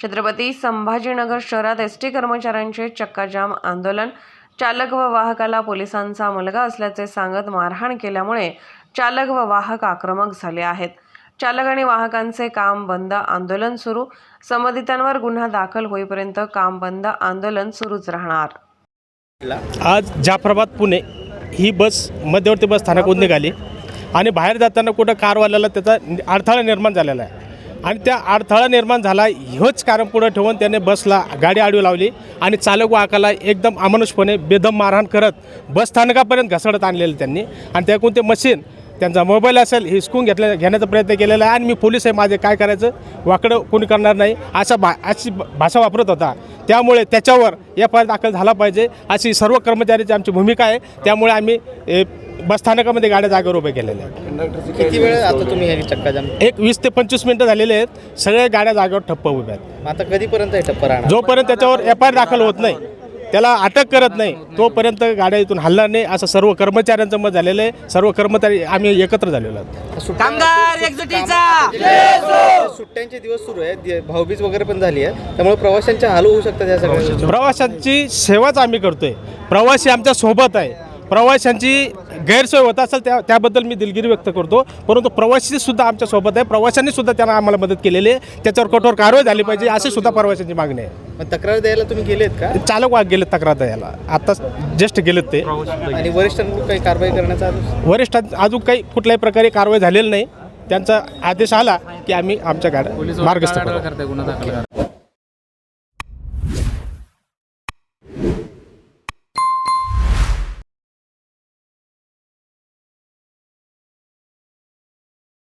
छत्रपती संभाजीनगर शहरात S T कर्मचाऱ्यांचे चक्काजाम आंदोलन. चालक व वाहकाला पोलिसांचा मुलगा असल्याचे सांगत मारहाण केल्यामुळे चालक व वाहक आक्रमक झाले आहेत. चालक आणि वाहकांचे काम बंद आंदोलन सुरू. संबंधितांवर गुन्हा दाखल होईपर्यंत काम बंद आंदोलन सुरूच राहणार. आज जाफराबाद पुणे ही बस मध्यवर्ती बस स्थानकातून निघाली आणि बाहेर जाताना कुठं कारवाल्याला त्याचा अडथळा निर्माण झालेला आहे. आणि त्या अडथळा निर्माण झाला ह्योच कारण पुढं ठेवून त्याने बसला गाडी आडवी लावली आणि चालक वाहकाला एकदम अमानुषपणे बेदम मारहाण करत बस स्थानकापर्यंत घसडत आणलेलं त्यांनी. आणि त्याकडून ते मशीन त्यांचा मोबाईल असेल हिसकून घेतल्या घेण्याचा प्रयत्न केलेला आहे आणि मी पोलीस आहे माझे काय करायचं? वाकडं कोणी करणार नाही अशा भा अशी भाषा वापरत होता. त्यामुळे त्याच्यावर एफ आय दाखल झाला पाहिजे अशी सर्व कर्मचाऱ्याची आमची भूमिका आहे. त्यामुळे आम्ही ए, बसस्थानकामध्ये गाड्या जागेवर उभे केलेल्या आहेत. किती वेळ आता तुम्ही हे चक्काजाम एक वीस ते पंचवीस मिनटं झालेले आहेत. सगळ्या गाड्या जागेवर ठप्प उभ्या आहेत. आता कधीपर्यंत हे टप्पर राहणार? जोपर्यंत त्याच्यावर एफ आय आर दाखल होत नाही त्याला अटक करत नाही तोपर्यंत गाड्या इथून हलणार नाही. असं सर्व कर्मचाऱ्यांचं मत झालेलं आहे. सर्व कर्मचारी आम्ही एकत्र झालेलो आहोत. कामगार एकजुटीचा सुट्ट्यांचे दिवस सुरू आहेत. भाऊबीज वगैरे पण झाली आहे त्यामुळे प्रवाशांचे हाल होऊ शकतात या सगळ्या प्रवाशांची सेवाच आम्ही करतोय. प्रवासी आमच्यासोबत आहे. प्रवाशांची गैरसोय होत असेल त्या त्याबद्दल मी दिलगिरी व्यक्त करतो. परंतु प्रवासी सुद्धा आमच्यासोबत आहे. प्रवाशांनी सुद्धा त्यांना आम्हाला मदत केलेली आहे. त्याच्यावर कठोर कारवाई झाली पाहिजे अशी सुद्धा प्रवाशांची मागणी आहे. मग तक्रार द्यायला तुम्ही गेलेत का? चालक वाघ गेलेत तक्रार द्यायला. आता जस्ट गेलेत ते. आणि वरिष्ठांकडून काही कारवाई करण्याचा आदेश? वरिष्ठांत अजून काही कुठल्याही प्रकारे कारवाई झालेली नाही. त्यांचा आदेश आला की आम्ही आमच्या गाड्या मार्गस्थ करू.